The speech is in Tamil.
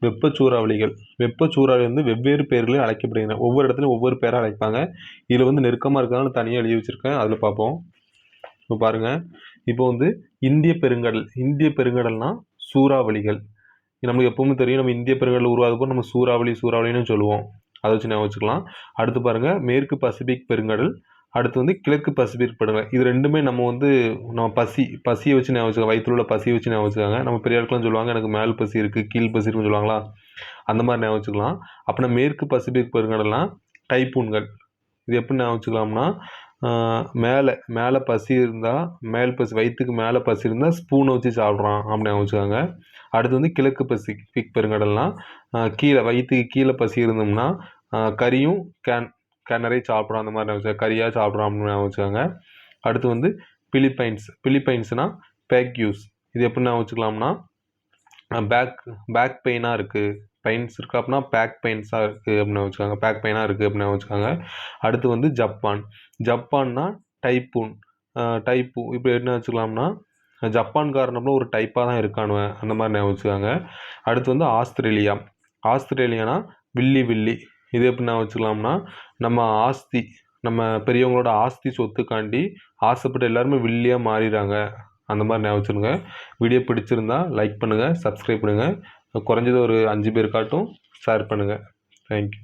வெப்ப சூறாவளிகள். வெப்ப சூறாவளி வந்து வெவ்வேறு பேர்களையும் அழைக்கப்படுகின்றன. ஒவ்வொரு இடத்துலையும் ஒவ்வொரு பேராக அழைப்பாங்க. இதில் வந்து நெருக்கமாக இருக்கிறதால தனியாக எழுதி வச்சுருக்கேன். அதில் பார்ப்போம். இப்போ பாருங்கள் இப்போ வந்து இந்திய பெருங்கடல். இந்திய பெருங்கடல்னால் சூறாவளிகள். நமக்கு எப்பவுமே தெரியும். நம்ம இந்திய பெருங்கடல் உருவாகும்போது நம்ம சூறாவளி சூறாவளின்னு சொல்லுவோம். அதை வச்சு ஞாபகம் வச்சுக்கலாம். அடுத்து பாருங்கள் மேற்கு பசிபிக் பெருங்கடல். அடுத்து வந்து கிழக்கு பசிபிக் பெருங்கடல் இது ரெண்டுமே நம்ம வந்து நம்ம பசி பசியை வச்சு ஞாபகம் வச்சுக்கோங்க. வயிற்றுல உள்ள பசியை வச்சு ஞாபகம் வச்சுக்காங்க. நம்ம பெரிய ஆட்கள்லாம் சொல்லுவாங்க எனக்கு மேல் பசி இருக்குது கீழ் பசி இருக்குன்னு சொல்லுவாங்களா? அந்த மாதிரி ஞாபகம் வச்சுக்கலாம். அப்படின்னா மேற்கு பசிபிக் பெருங்கடலாம் டைப்பூன்கள் இது எப்படி ஞாபகம் வச்சுக்கலாம்னா மேலே மேலே பசி இருந்தால் மேல் பசி வயிற்றுக்கு மேலே பசி இருந்தால் ஸ்பூனை வச்சு சாப்பிட்றான் அப்படின்னு ஞாபகம் வச்சுக்காங்க. அடுத்து வந்து கிழக்கு பசிபிக் பெருங்கடல்னால் கீழே வயிற்றுக்கு கீழே பசி இருந்தோம்னா கறியும் கேன் கிணறி சாப்பிட்றோம் அந்த மாதிரி ஞாபகம் கறியாக சாப்பிட்றோம் அப்படின்னு ஞாபகம் அடுத்து வந்து பிலிப்பைன்ஸ் பிலிப்பைன்ஸ்னால் பேக்யூஸ். இது எப்படி ஞாபகம் வச்சுக்கலாம்னா பேக் பேக் பெயினாக இருக்குது பெயின்ஸ் இருக்குது அப்படின்னா பேக் பெயின்ஸாக இருக்குது அப்படின்னு வச்சுக்கோங்க பேக் பெயினாக இருக்குது அப்படின்னு வச்சுக்கோங்க அடுத்து வந்து ஜப்பான். ஜப்பான்னா டைப்பூன். டைப்பு. இப்போ என்ன வச்சுக்கலாம்னா ஜப்பான்காரனம்ல ஒரு டைப்பாக தான் இருக்கானுவேன் அந்த மாதிரி ஞாபகம் வச்சுக்காங்க அடுத்து வந்து ஆஸ்திரேலியா. ஆஸ்திரேலியானா வில்லி வில்லி. இது எப்படி ஞாபகம் வச்சுக்கலாம்னா நம்ம ஆஸ்தி நம்ம பெரியவங்களோட ஆஸ்தி சொத்துக்காண்டி ஆசைப்பட்டு எல்லாருமே வில்லியாக மாறிடுறாங்க. அந்த மாதிரி ஞாபகம் வச்சுருங்க வீடியோ பிடிச்சிருந்தா லைக் பண்ணுங்கள் சப்ஸ்கிரைப் பண்ணுங்கள் குறைஞ்சது ஒரு அஞ்சு பேர் காட்டும் ஷேர் பண்ணுங்கள் தேங்க்யூ